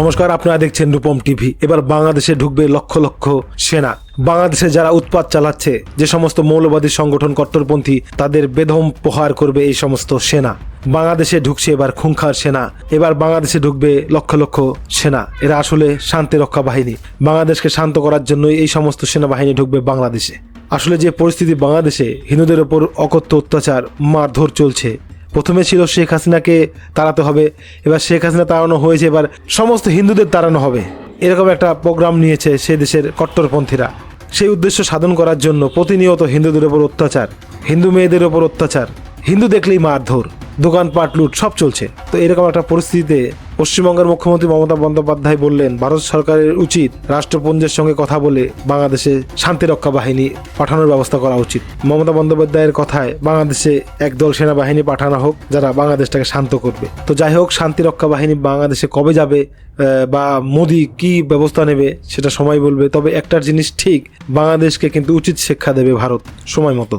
নমস্কার, আপনারা দেখছেন রূপম টিভি। এবার বাংলাদেশে ঢুকবে লক্ষ লক্ষ সেনা। বাংলাদেশে যারা উৎপাত চালাচ্ছে, যে সমস্ত মৌলবাদী সংগঠন, কট্টরপন্থী, তাদের বেদম প্রহার করবে এই সমস্ত সেনা। বাংলাদেশে ঢুকছে এবার খুংখার সেনা। এবার বাংলাদেশে ঢুকবে লক্ষ লক্ষ সেনা। এরা আসলে শান্তি রক্ষা বাহিনী। বাংলাদেশকে শান্ত করার জন্য এই সমস্ত সেনাবাহিনী ঢুকবে বাংলাদেশে। আসলে যে পরিস্থিতি বাংলাদেশে, হিন্দুদের ওপর অকথ্য অত্যাচার, মারধর চলছে প্রথমে ছিল শেখ হাসিনাকে তাড়াতে হবে, এবার শেখ হাসিনা তাড়ানো হয়েছে, এবার সমস্ত হিন্দুদের তাড়ানো হবে। এরকম একটা প্রোগ্রাম নিয়েছে সে দেশের কট্টরপন্থীরা। সেই উদ্দেশ্য সাধন করার জন্য প্রতিনিয়ত হিন্দুদের ওপর অত্যাচার, হিন্দু মেয়েদের ওপর অত্যাচার। হিন্দু দেখলেই মারধর, দোকানপাট, লুট, সব চলছে। তো এরকম একটা পরিস্থিতিতে পশ্চিমবঙ্গের মুখ্যমন্ত্রী মমতা বন্দ্যোপাধ্যায় বললেন, ভারত সরকারের উচিত রাষ্ট্রপুঞ্জের সঙ্গে কথা বলে বাংলাদেশে শান্তিরক্ষা বাহিনী পাঠানোর ব্যবস্থা করা উচিত। মমতা বন্দ্যোপাধ্যায়ের কথায়, বাংলাদেশে একদল সেনাবাহিনী পাঠানো হোক, যারা বাংলাদেশটাকে শান্ত করবে। তো যাই হোক শান্তিরক্ষা বাহিনী বাংলাদেশে কবে যাবে বা মোদি কি ব্যবস্থা নেবে, সেটা সময় বলবে। তবে একটার জিনিস ঠিক, বাংলাদেশকে কিন্তু উচিত শিক্ষা দেবে ভারত, সময় মতো।